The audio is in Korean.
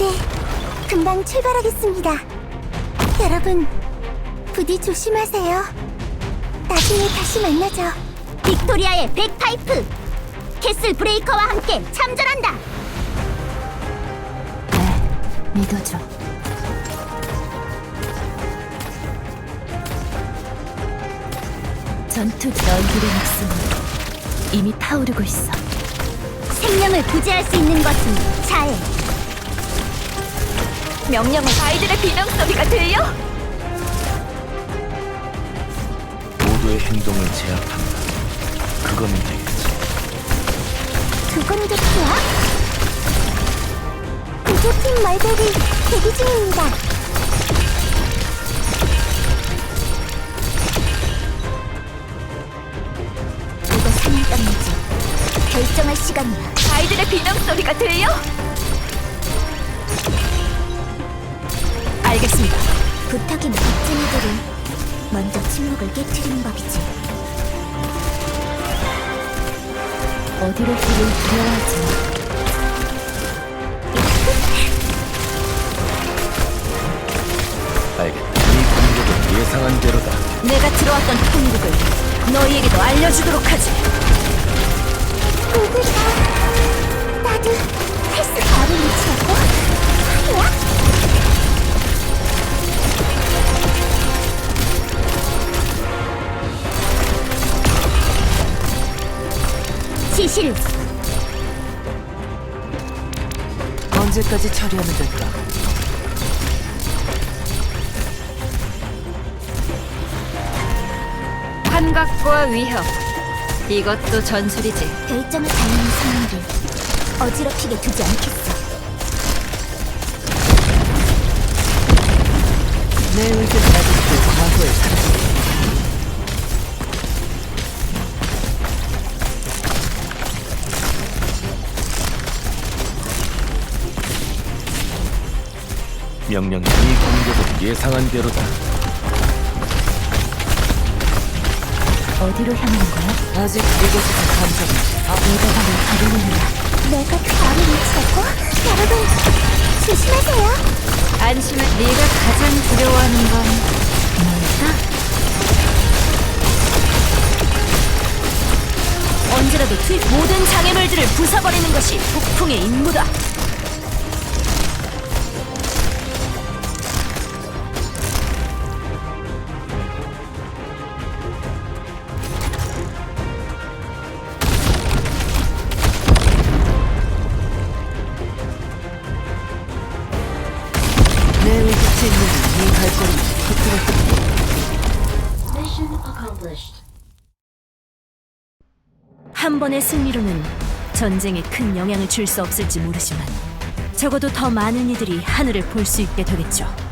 네, 금방 출발하겠습니다. 여러분, 부디 조심하세요. 나중에 다시 만나죠. 빅토리아의 백파이프! 캐슬 브레이커와 함께 참전한다! 네, 믿어줘. 전투 너희들의 목숨은 이미 타오르고 있어. 생명을 부재할 수 있는 것은 자애. 명령은 아이들의 비명 소리가 들려? 모두의 행동을 제압한다. 그거면 되겠지. 두건 객수와 구조팀 말들이 대기 중입니다. 이거. 결정할 시간이야. 아이들의 비명 소리가 들려? 알겠습니다. 부탁인 박진 이들은 먼저 침묵을 깨트리는 법이지. 어디로 길을 두려워하지 마. 알겠다. 이 공격은 예상한 대로다. 내가 들어왔던 통곡을 너희에게도 알려주도록 하지. 누구다? 나도 지시를 언제까지 처리하면 될까? 환각과 위협. 이것도 전술이지. 결정을 닮는 상황을 어지럽히게 두지 않겠어. 내 의지는 아직도 과거에 살아. 명령 이 공격은 예상한 대로다. 어디로 향하는 거야? 아직 이곳에서 감정이 내가 바로 가려는다. 내가 그 바로 미치고 여러분 조심하세요. 안심은 네가 가장 두려워하는 건 뭘까? 언제라도 투입 모든 장애물들을 부숴버리는 것이 폭풍의 임무다. 한 번의 승리로는 전쟁에 큰 영향을 줄 수 없을지 모르지만 적어도 더 많은 이들이 하늘을 볼 수 있게 되겠죠.